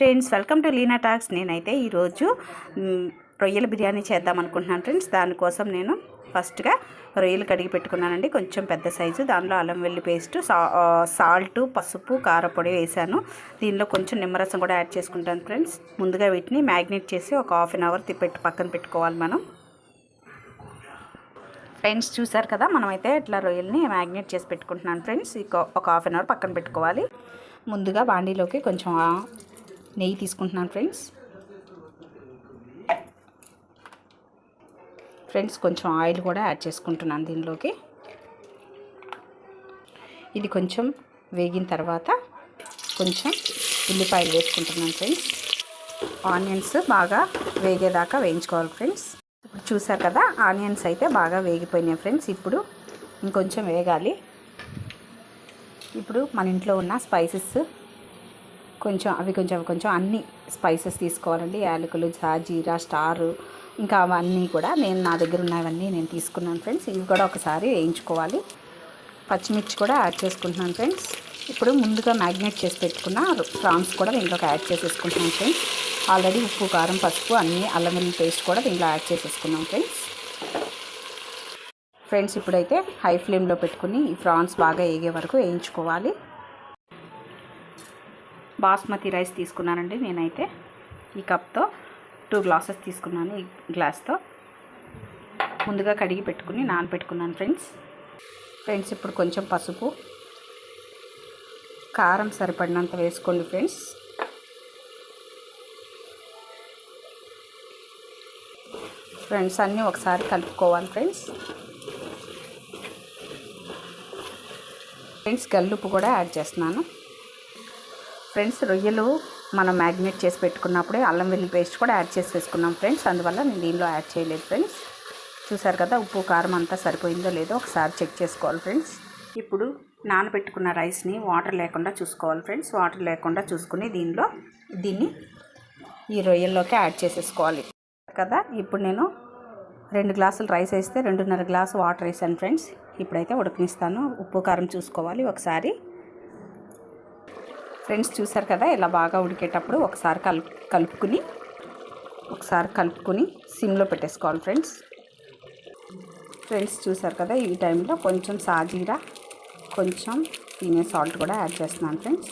Friends welcome to Leena talks. నేనైతే ఈరోజు రొయ్యల బిర్యానీ చేద్దాం అనుకుంటున్నాను ఫ్రెండ్స్. దానికోసం నేను ఫస్ట్గా రొయ్యలు కడిగి పెట్టుకున్నానండి. కొంచెం పెద్ద సైజు. దానిలో అల్లం వెల్లి పేస్ట్ సా సాల్ట్ పసుపు కారపొడి వేసాను దీనిలో కొంచెం నిమ్మరసం కూడా యాడ్ చేసుకుంటాను ఫ్రెండ్స్. ముందుగా వీటిని మ్యాగ్నేట్ చేసి ఒక హాఫ్ అన్ అవర్ తిప్పెట్టి పక్కన పెట్టుకోవాలి మనం. ఫ్రెండ్స్ చూసారు కదా? మనమైతే ఇట్లా రొయ్యల్ని మ్యాగ్నేట్ చేసి పెట్టుకుంటున్నాను ఫ్రెండ్స్. ఒక హాఫ్ అన్ అవర్ పక్కన పెట్టుకోవాలి. ముందుగా బాండీలోకి కొంచెం నెయ్యి తీసుకుంటున్నాను ఫ్రెండ్స్. ఫ్రెండ్స్ కొంచెం ఆయిల్ కూడా యాడ్ చేసుకుంటున్నాను దీనిలోకి. ఇది కొంచెం వేగిన తర్వాత కొంచెం ఉల్లిపాయలు వేసుకుంటున్నాను ఫ్రెండ్స్. ఆనియన్స్ బాగా వేగేదాకా వేయించుకోవాలి ఫ్రెండ్స్. ఇప్పుడు చూసారు కదా ఆనియన్స్ అయితే బాగా వేగిపోయినాయి ఫ్రెండ్స్. ఇప్పుడు ఇంకొంచెం వేగాలి. ఇప్పుడు మన ఇంట్లో ఉన్న స్పైసెస్ కొంచెం అవి కొంచెం అవి కొంచెం అన్ని స్పైసెస్ తీసుకోవాలండి. యాలకులు జాజీరా స్టారు ఇంకా అవన్నీ కూడా నేను నా దగ్గర ఉన్నవన్నీ నేను తీసుకున్నాను ఫ్రెండ్స్. ఇవి కూడా ఒకసారి వేయించుకోవాలి. పచ్చిమిర్చి కూడా యాడ్ చేసుకుంటున్నాను ఫ్రెండ్స్. ఇప్పుడు ముందుగా మ్యాగ్నేట్ చేసి పెట్టుకున్న ప్రాన్స్ కూడా దీంట్లోకి యాడ్ చేసేసుకుంటున్నాను ఫ్రెండ్స్. ఆల్రెడీ ఉప్పు కారం పసుపు అన్నీ అల్లం వెల్లుల్లి పేస్ట్ కూడా దీంట్లో యాడ్ చేసేసుకున్నాం ఫ్రెండ్స్. ఫ్రెండ్స్ ఇప్పుడైతే హై ఫ్లేమ్లో పెట్టుకుని ఈ ప్రాన్స్ బాగా వేగే వరకు వేయించుకోవాలి. బాస్మతి రైస్ తీసుకున్నానండి నేనైతే ఈ కప్తో. టూ గ్లాసెస్ తీసుకున్నాను ఈ గ్లాస్తో. ముందుగా కడిగి పెట్టుకుని నానబెట్టుకున్నాను ఫ్రెండ్స్. ఫ్రెండ్స్ ఇప్పుడు కొంచెం పసుపు కారం సరిపడినంత వేసుకోండి ఫ్రెండ్స్. ఫ్రెండ్స్ అన్నీ ఒకసారి కలుపుకోవాలి ఫ్రెండ్స్. ఫ్రెండ్స్ గల్లుప్పు కూడా యాడ్ చేస్తున్నాను. ఫ్రెండ్స్ రొయ్యలు మనం మ్యాగ్నేట్ చేసి పెట్టుకున్నప్పుడే అల్లం వెల్లుల్లి పేస్ట్ కూడా యాడ్ చేసి వేసుకున్నాం ఫ్రెండ్స్. అందువల్ల నేను దీనిలో యాడ్ చేయలేదు ఫ్రెండ్స్. చూసారు కదా ఉప్పు కారం అంతా సరిపోయిందో లేదో ఒకసారి చెక్ చేసుకోవాలి ఫ్రెండ్స్. ఇప్పుడు నానబెట్టుకున్న రైస్ని వాటర్ లేకుండా చూసుకోవాలి ఫ్రెండ్స్. వాటర్ లేకుండా చూసుకుని దీనిలో దీన్ని ఈ రొయ్యల్లోకి యాడ్ చేసేసుకోవాలి. కదా ఇప్పుడు నేను రెండు గ్లాసులు రైస్ వేస్తే రెండున్నర గ్లాసు వాటర్ వేసాను ఫ్రెండ్స్. ఇప్పుడైతే ఉడకనిస్తాను. ఉప్పు కారం చూసుకోవాలి ఒకసారి. ఫ్రెండ్స్ చూసారు కదా ఇలా బాగా ఉడికేటప్పుడు ఒకసారి కలుపు కలుపుకుని ఒకసారి కలుపుకుని సిమ్లో పెట్టేసుకోవాలి ఫ్రెండ్స్. ఫ్రెండ్స్ చూసారు కదా ఈ టైంలో కొంచెం సాజీరా కొంచెం తినే సాల్ట్ కూడా యాడ్ చేస్తున్నాను ఫ్రెండ్స్.